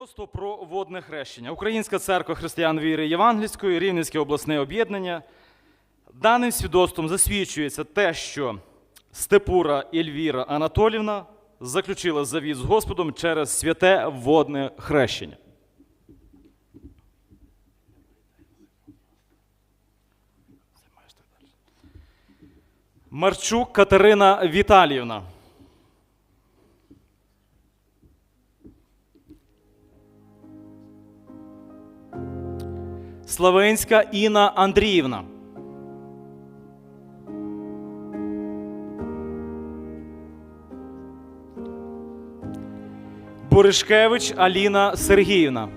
Просто про водне хрещення. Українська церква християн віри Євангельської, Рівненське обласне об'єднання. Даним свідоцтвом засвідчується те, що Степура Ельвіра Анатолівна заключила завіт з Господом через святе водне хрещення. Марчук Катерина Віталіївна. Славенська Інна Андріївна. Буришкевич Аліна Сергіївна.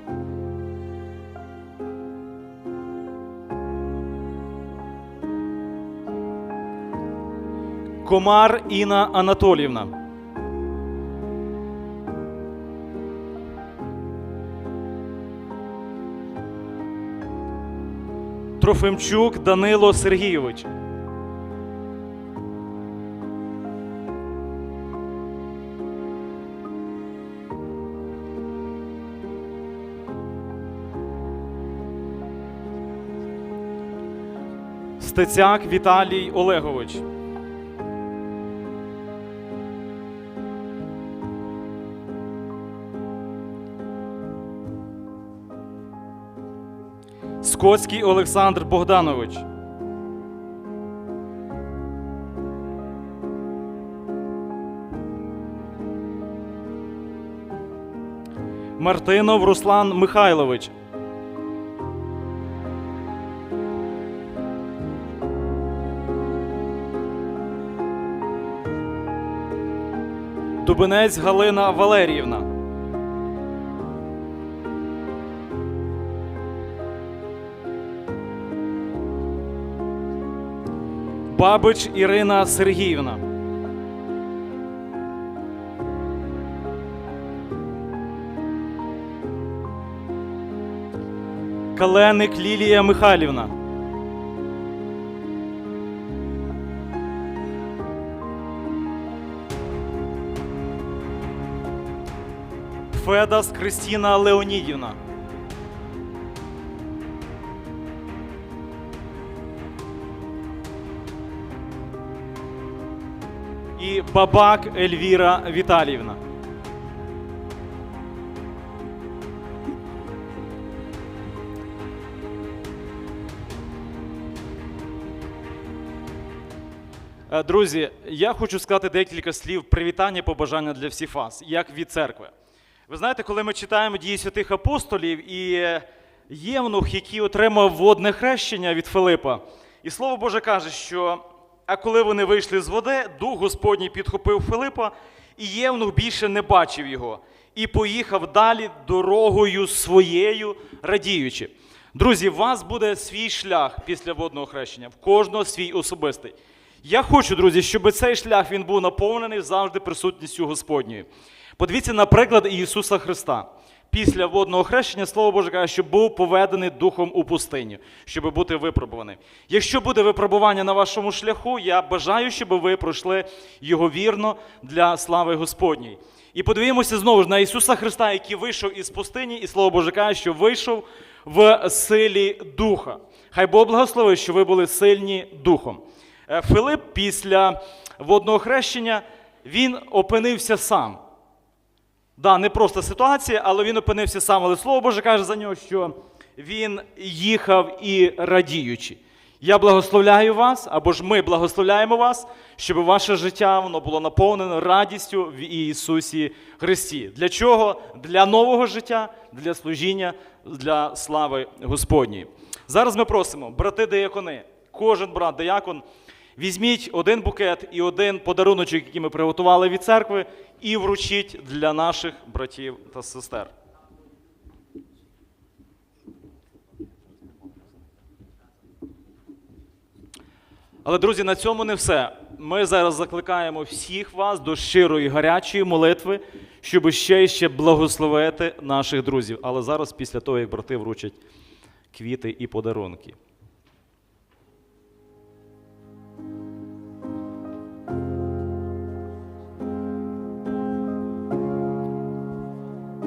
Комар Інна Анатоліївна. Трофимчук Данило Сергійович. Стецяк Віталій Олегович. Скотський Олександр Богданович. Мартинов Руслан Михайлович. Дубинець Галина Валеріївна. Бабич Ірина Сергіївна. Каленик Лілія Михайлівна. Федас Кристіна Леонідівна. І Бабак Ельвіра Віталіївна. Е, Друзі, я хочу сказати декілька слів привітання, побажання для всіх вас, як від церкви. Ви знаєте, коли ми читаємо дії святих апостолів і Євнух, який отримав водне хрещення від Филипа, і слово Боже каже, що а коли вони вийшли з води, дух Господній підхопив Филипа, і Євнух більше не бачив його, і поїхав далі дорогою своєю, радіючи. Друзі, у вас буде свій шлях після водного хрещення, в кожного свій особистий. Я хочу, друзі, щоб цей шлях він був наповнений завжди присутністю Господньою. Подивіться на приклад Ісуса Христа. Після водного хрещення, Слово Боже каже, що був поведений духом у пустиню, щоб бути випробуваний. Якщо буде випробування на вашому шляху, я бажаю, щоб ви пройшли його вірно для слави Господньої. І подивимося знову ж на Ісуса Христа, який вийшов із пустині, і Слово Боже каже, що вийшов в силі Духа. Хай Бог благословить, що ви були сильні духом. Е, Филип після водного хрещення він опинився сам. Да, не просто ситуація, але він опинився сам. Але слово Боже каже за нього, що він їхав і радіючи. Я благословляю вас, або ж ми благословляємо вас, щоб ваше життя воно було наповнено радістю в Ісусі Христі. Для чого? Для нового життя, для служіння, для слави Господньої. Зараз ми просимо, брати деякони, кожен брат деякон, візьміть один букет і один подаруночок, який ми приготували від церкви, і вручіть для наших братів та сестер. Але, друзі, на цьому не все. Ми зараз закликаємо всіх вас до щирої гарячої молитви, щоб ще і ще благословити наших друзів. Але зараз, після того, як брати вручать квіти і подарунки.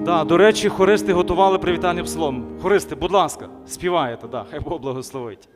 Да, до речі, хористи готували привітальний псалом. Хористи, будь ласка, співаєте, да, хай Бог благословить.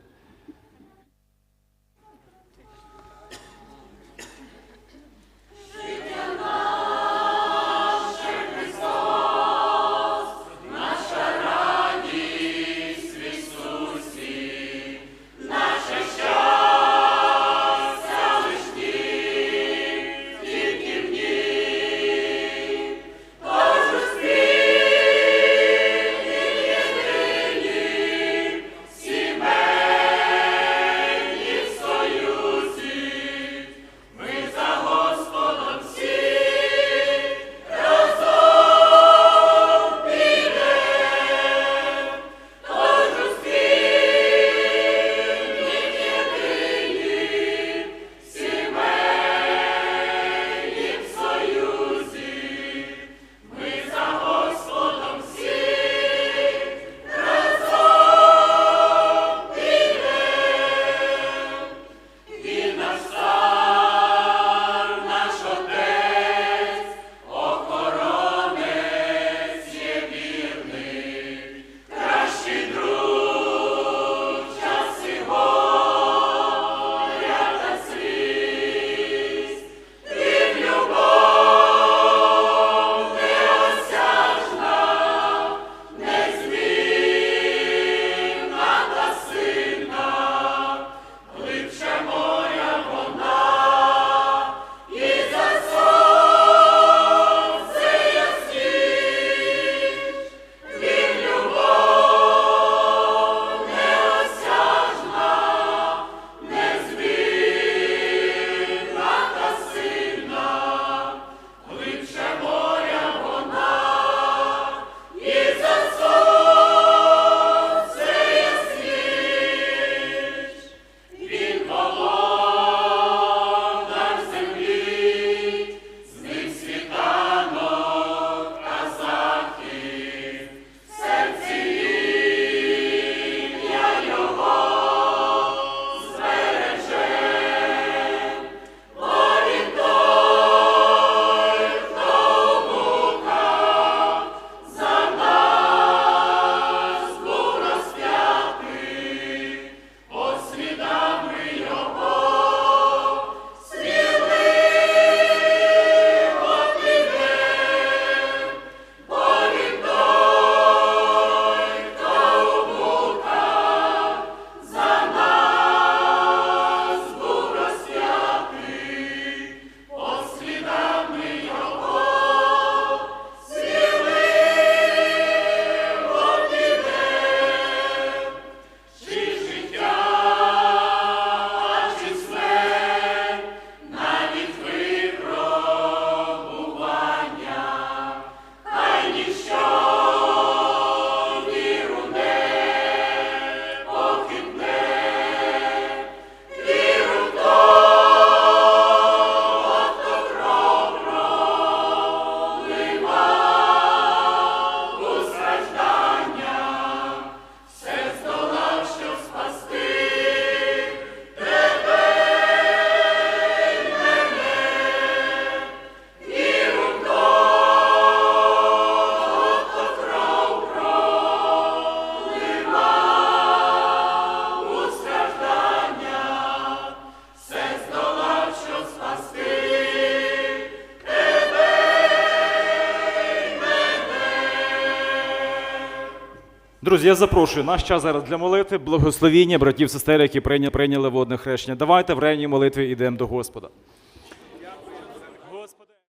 Друзі, я запрошую. Наш час зараз для молитви, благословіння братів, сестер, які прийня- прийняли водне хрещення. Давайте в рейній молитві йдемо до Господа.